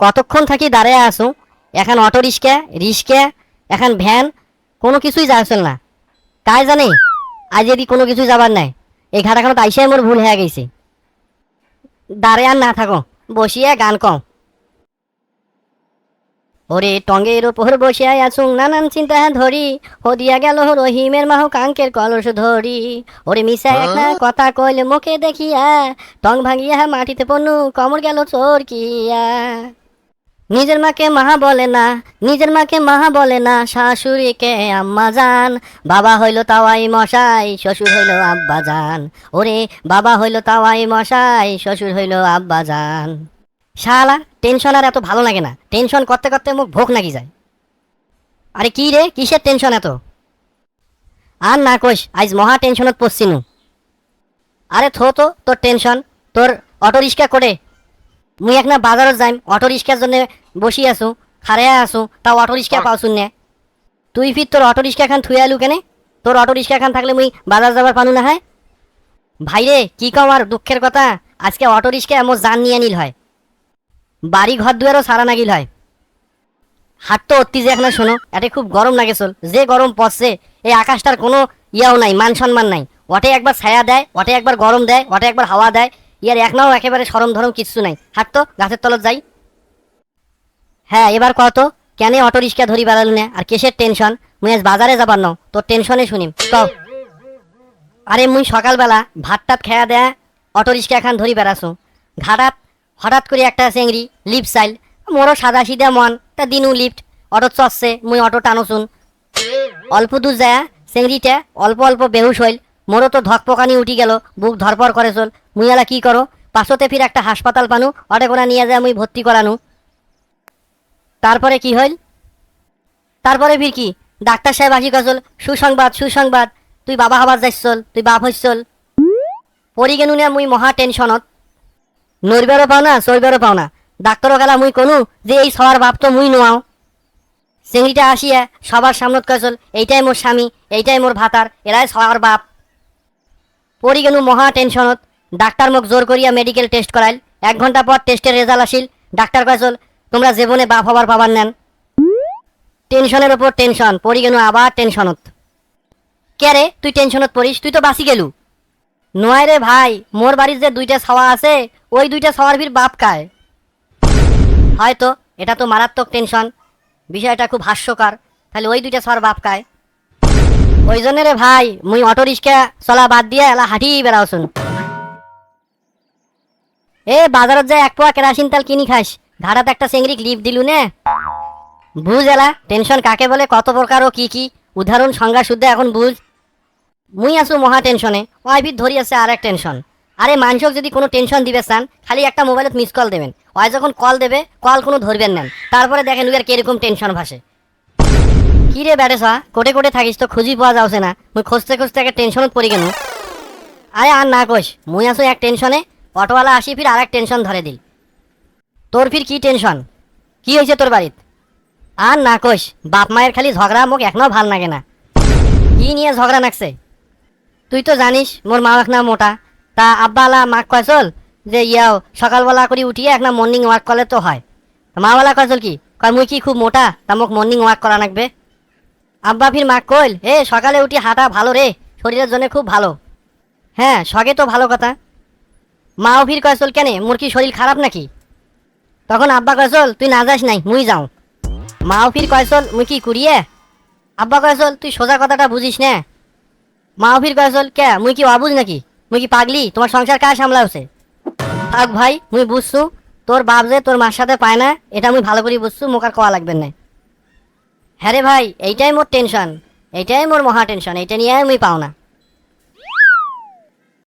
কতক্ষণ থাকি দাঁড়ায় আসো এখন অটো রিক্সা রিক্সা এখন ভ্যান কোনো কিছুই যাচ্ছিল না। কাই জানে? আজ যদি কোনো কিছু যাবার নাই। এই ঘাটাখানত আইসাই মোর ভুল হয়ে গেছে। দাঁড়ে আর না থাকো বসিয়ে গান কও। ওরে টঙ্গের ওপর বসিয়া আছুং নানান চিন্তা ধরি। হদিয়া গেল রহিমের মাহ কাঙ্কের কলস ধরি। ওরে মিশা একটা কথা কইলে মুখে দেখিয়া। টং ভাঙিয়া মাটিতে পনু কমর গেল চোরকিয়া। নিজের মাকে মাহা বলে না, নিজের মাকে মাহা বলে না, শাশুড়িকে আম্মা জান। বাবা হইল তাওয়াই মশাই, শ্বশুর হইল আব্বা জান। ওরে, বাবা হইল তাওয়াই মশাই, শ্বশুর হইল আব্বা জান। শালা টেনশন আর এত ভালো লাগে না। টেনশন করতে করতে মুখ ভোগ নাকি যায়। আরে কি রে, কিসের টেনশন এত? আর না কইস, আজ মহা টেনশনত পড়ছিনু। আরে থো তো, তোর টেনশন তোর অটো রিক্সা করে মুই এক না বাজারত যাইম অটো রিক্সার জন্য বসি আছো খাড়াইয়া আছো তাও অটো রিক্সা পাওছুন নে? তুই ফির তোর অটো রিক্সা খান থুয়ে আলু কেনে? তোর অটো রিক্সা খান থাকলে মুই বাজার যাবার পানু না হয় ভাইরে কি কম আর দুঃখের কথা আজকে অটো রিক্সা এমন জান নিয়ে নিল হয়। বাড়ি ঘর দুয়ারও সারা নাগিল হয়। হাট তো অত্তি যে এখন শোনো এটা খুব গরম লাগে চল যে গরম পড়ছে এই আকাশটার কোনো ইয়াও নাই মান সম্মান নাই। ওটে একবার ছায়া দেয় ওটে একবার গরম দেয় ওটে একবার হাওয়া দেয় ইয়ার এক নাও, একেবারে সরম ধরম কিচ্ছু নাই। হাট তো, গাছের তলত যাই। হ্যাঁ এবার কত? কেন অটো রিক্সা ধরি বেড়ালু না? আর কেসের টেনশন? মুই আজ বাজারে যাবার নাও, তোর টেনশনে শুনিম। তো আরে মুই সকালবেলা ভাত টাত খেয়া দেয়া অটো রিক্সা এখন ধরি বেড়াছো ঘাটাত, হঠাৎ করে একটা চেংড়ি লিফট চাইল। মোরও সাদা সিধা মন, তা দিনু লিফ্ট অটো চসছে, মুই অটো টানোছুন অল্প দূর যায় চেংড়িটা অল্প অল্প বেহুশ হইল। মোরও তো ধক পকানি উঠি গেল, বুক ধরপর করে চল। মুই আলা কি করো? পাশতে ফির একটা হাসপাতাল পানু, অটে করে নিয়ে যায় মুই ভর্তি করানু। তারপরে কি হইল? তারপরে ফির কি? ডাক্তার সাহেব আসি কচল সুসংবাদ সুসংবাদ, তুই বাবা হবার যাইছ চল, তুই বাপ হইস চল। পরি গেনু না মুই মহা টেনশনত। নড়বারও পাও না চড়বারও পাও না। ডাক্তারও গেলা মুই কনু যে এই সবার বাপ তো মুই নোয়াও। চেংড়িটা আসিয়া সবার সামনত কয়চল এইটাই মোর স্বামী, এইটাই মোর ভাতার, এরাই সবার বাপ। পড়ি গেনু মহা টেনশনত ডাক্তার মোক জোর করিয়া মেডিকেল টেস্ট করাইল। এক ঘণ্টা পর টেস্টের রেজাল্ট আসিল ডাক্তার কয়চল তোমরা জীবনে বাপ হবার পাবার নেন। টেনশনের ওপর টেনশন পড়ি গেনু আবার টেনশনত কে রে, তুই টেনশনত পড়িস? তুই তো বাঁচি গেলু নয় রে ভাই, মোর বাড়ির যে দুইটা ছাওয়া আছে, ওই দুইটা ছাওয়ার ভিড় বাপ খায়। হয়তো, এটা তো মারাত্মক টেনশন বিষয়টা খুব হাস্যকর। তাহলে ওই দুইটা ছাওয়ার বাপ খায়। ওই জন্য রে ভাই, মুই অটো রিক্সা চলা বাদ দিয়ে এলা হাঁটি বেড়াওছুন। এ, বাজারত যায় এক পোয়া কেরাসিন তেল কিনি খাস ঘাড়াত একটা চেংড়ি লিপ দিলু নে। বুঝ এলা, টেনশন কাকে বলে, কত প্রকার ও কি কি। উদাহরণ সংজ্ঞা শুদ্ধ এখন বুঝ। মুই আছো মহা টেনশনে ওই বিদ ধরি আছে আর এক টেনশন। আরে মানুষক যদি কোনো টেনশন দিবে চান খালি একটা মোবাইলত মিস কল দেবেন। ওই যখন কল দেবে, কল কোনো ধরবেন নেন তারপরে দেখেন উইয়ার কীরকম টেনশন ভাসে। কি রে ব্যাটে সা কোটে কোটে থাকিস তো খুঁজি পাওয়া যাচ্ছে না। মুই খুঁজতে খুঁজতে একটা টেনশনত পড়ি কেন আরে আর না কইস মুই আছো এক টেনশনে অটোওয়ালা আসি ফির আর এক টেনশন ধরে দিল। তোর ফির কি টেনশন কি হয়েছে তোর বাড়িত আর না কইস বাপ মায়ের খালি ঝগড়া মোক এখনও ভালো লাগে না। কি নিয়ে ঝগড়া নাকছে তুই তো জানিস মোর মা এক না মোটা। তা আব্বালা মাক কয়, চল, যে ইয়াও সকালবেলা করে উঠিয়ে এক না মর্নিং ওয়াক করলে তো হয়। মাওয়ালা কয়, চল কি? কয়, মুই কি খুব মোটা, তা মোক মর্নিং ওয়াক করা লাগবে আব্বা ফির মাক কইল, এ, সকালে উঠি হাঁটা ভালো রে, শরীরের জন্য খুব ভালো। হ্যাঁ সগে তো ভালো কথা। মাও ফির কয়, চল কেনে, মোর কি শরীর খারাপ নাকি? তখন আব্বা কয়, চল, তুই না যাস নাই, মুই যাও। মাও ফির কয়, চল, মুই কি কুড়িয়ে আব্বা কয়, চল, তুই সোজা কথাটা বুঝিস না। মা ফির কয়েছিল কে, মুই কি অবুঝ নাকি? মুই কি পাগলি? তোমার সংসার কাজ সামলাওছে থাক ভাই, মুই বুঝছু, তোর বাপ যে তোর মার সাথে পায় না, এটা মুই ভালো করে বুঝছু, মোক আর কোয়া লাগবে না। হ্যাঁ রে ভাই, এইটাই মোর টেনশন এইটাই মোর মহা টেনশন এইটা নিয়ে আমি পাও না।